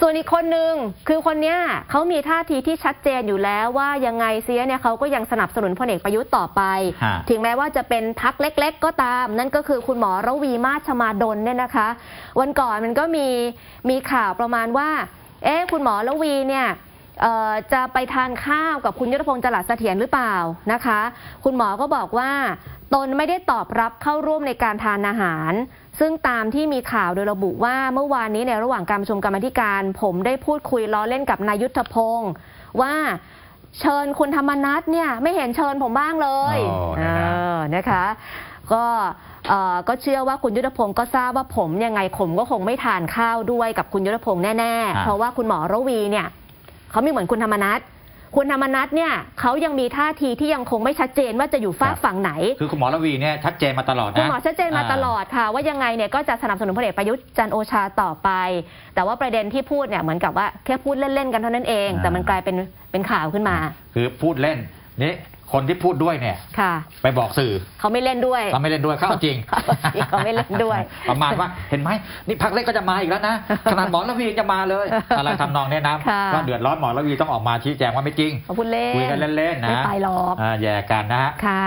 ส่วนอีกคนนึงคือคนเนี้ยเขามีท่าทีที่ชัดเจนอยู่แล้วว่ายังไงเสียเนี่ยเขาก็ยังสนับสนุนพลเอกประยุทธ์ต่อไป ฮะ ถึงแม้ว่าจะเป็นพักเล็ก ๆ ก็ตาม นั่นก็คือคุณหมอระวีมาชมาดลเนี่ยนะคะ วันก่อนมันก็มีมีข่าวประมาณว่า เอ๊ะคุณหมอระวีเนี่ยเอ่อ จะไปทานข้าวกับคุณยุทธพงศ์จรัสเสถียรหรือเปล่านะคะ คุณหมอก็บอกว่า ตนไม่ได้ตอบรับเข้าร่วมในการทานอาหาร ซึ่งตามที่มีข่าวโดยระบุว่าเมื่อวานนี้ในระหว่างการประชุมกรรมาธิการ ผมได้พูดคุยล้อเล่นกับนายุทธพงศ์ว่าเชิญคุณธรรมนัทเนี่ยไม่เห็นเชิญผมบ้างเลยโอ้นะฮะเออนะคะก็เอ่อก็เชื่อว่าคุณยุทธพงศ์ก็ทราบว่าผมยังไงผมก็คงไม่ทานข้าวด้วยกับคุณยุทธพงศ์แน่ ๆ เพราะว่าคุณหมอระวีเนี่ย เขาไม่เหมือนคุณธรรมนัทคุณธรรมนัทเนี่ยเขายังมีท่าทีที่ยังคงไม่ชัดเจนว่าจะอยู่ฝากฝั่งไหน คือคุณหมอระวีเนี่ยชัดเจนมาตลอดนะคุณหมอชัดเจนมาตลอดค่ะ ว่ายังไงเนี่ยก็จะสนับสนุนพลเอกประยุทธ์จันทร์โอชาต่อไป แต่ว่าประเด็นที่พูดเนี่ยเหมือนกับว่าแค่พูดเล่นๆกันเท่านั้นเอง แต่มันกลายเป็นเป็นข่าวขึ้นมา คือพูดเล่น นี่คนที่พูดด้วยเนี่ย ค่ะ ไปบอกสื่อเขาไม่เล่นด้วยเขาไม่เล่นด้วยเขาเอาจริงเขาเอาจริงเขาไม่เล่นด้วย ประมาณว่าเห็นไหมนี่พักเล็กก็จะมาอีกแล้วนะขนาดหมอระวีจะมาเลยอะไรทำนองเนี้ยนะค่ะก็เดือดร้อนหมอระวีต้องออกมาชี้แจงว่าไม่จริงเขาพูดเล่นคุยกันเล่นๆนะไม่ไปหรอกาแย่กันนะฮะค่ะ